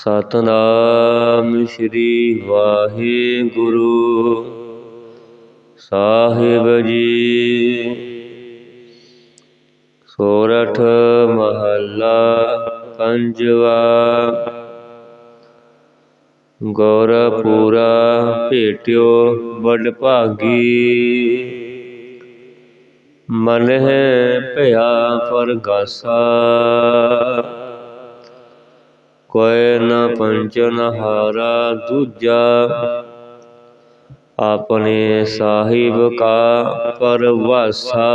ਸਤਨਾਮ ਸ੍ਰੀ ਵਾਹਿਗੁਰੂ। ਸਾਹਿਬ ਜੀ, ਸੋਰਠ ਮਹੱਲਾ ਪੰਜਵਾ ਗੌਰਪੂਰਾ ਭੇਟਿਓ ਬੜ ਭਾਗੀ ਮਨ ਹੈ ਭਇਆ ਪਰਗਾਸਾ ਕੋਇ ਨ ਪੰਚਨ ਹਾਰਾ ਦੂਜਾ। ਆਪਣੇ ਸਾਹਿਬ ਕਾ ਪਰਵਾਸਾ।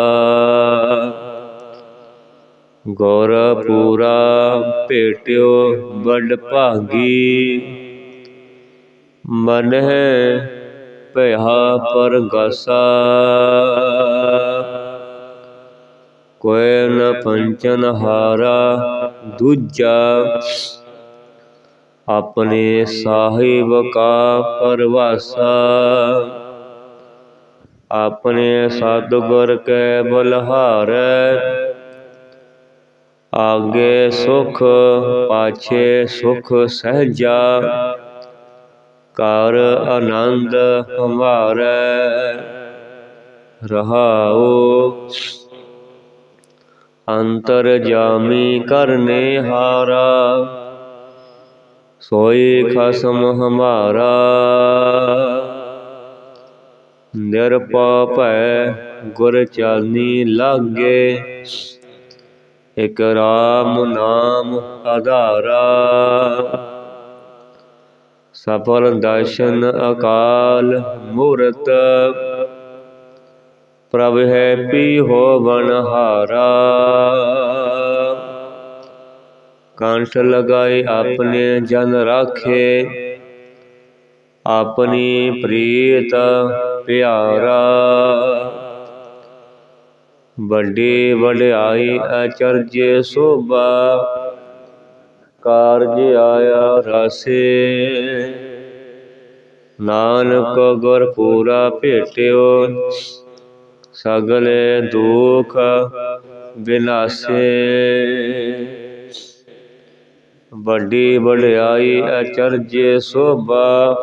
ਗੌਰਪੂਰਾ ਭੇਟਿਓ ਬੜ ਭਾਗੀ। ਮਨ ਹੈ ਭਇਆ ਪਰਗਾਸਾ। ਕੋਇ ਨ ਪੰਚਨ ਹਾਰਾ ਦੂਜਾ। ਆਪਣੇ ਸਾਹਿਬ ਕਾ ਪਰਵਾਸਾ। ਆਪਣੇ ਸਤਿਗੁਰ ਕੈ ਬਲਹਾਰੈ। ਆਗੇ ਸੁਖ, ਪਾਛੇ ਸੁਖ ਸਹਜਾ। ਕਰ ਆਨੰਦ ਹਮਾਰੈ। ਰਹਾਉ। ਅੰਤਰ ਜਾਮੀ ਕਰਨੇ ਹਾਰਾ। ਸੋਈ ਖਸਮ ਹਮਾਰਾ। ਨਿਰਪਾ ਭੈ ਗੁਰ ਚਾਲਨੀ ਲਾਗੇ। ਇਕ ਰਾਮ ਨਾਮ ਆਧਾਰਾ। ਸਫਲ ਦਰਸ਼ਨ ਅਕਾਲ ਮੂਰਤ। ਪ੍ਰਭ ਹੈ ਪੀ ਹੋਵਨ ਹਾਰਾ ਕੰਠ ਲਗਾਏ, ਆਪਣੇ ਜਨ ਰਾਖੇ। ਆਪਣੀ ਪ੍ਰੀਤ ਪਿਆਰਾ। ਵੱਡੀ ਵਡਿਆਈ ਅਚਰਜੇ ਸੋਭਾ। ਕਾਰਜ ਆਇਆ ਰਸੇ। ਨਾਨਕ ਗੁਰ ਪੂਰਾ ਭੇਟਿਓ, ਸਗਲੇ ਦੁਖ ਵਿਨਾਸੇ ਵੱਡੀ ਵਡਿਆਈ ਅਚਰਜੇ ਸੋਭਾ,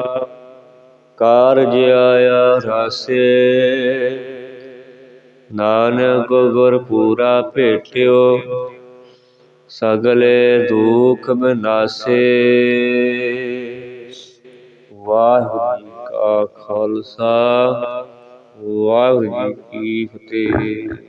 ਕਾਰਜ ਆਇਆ ਰਾਸੇ। ਨਾਨਕ ਗੁਰ ਪੂਰਾ ਭੇਟਿਓ, ਸਗਲੇ ਦੁਖ ਬਿਨਾਸੇ। ਵਾਹਿਗੁਰੂ ਜੀ ਕਾ ਖਾਲਸਾ, ਵਾਹਿਗੁਰੂ ਜੀ ਕੀ ਫਤਿਹ।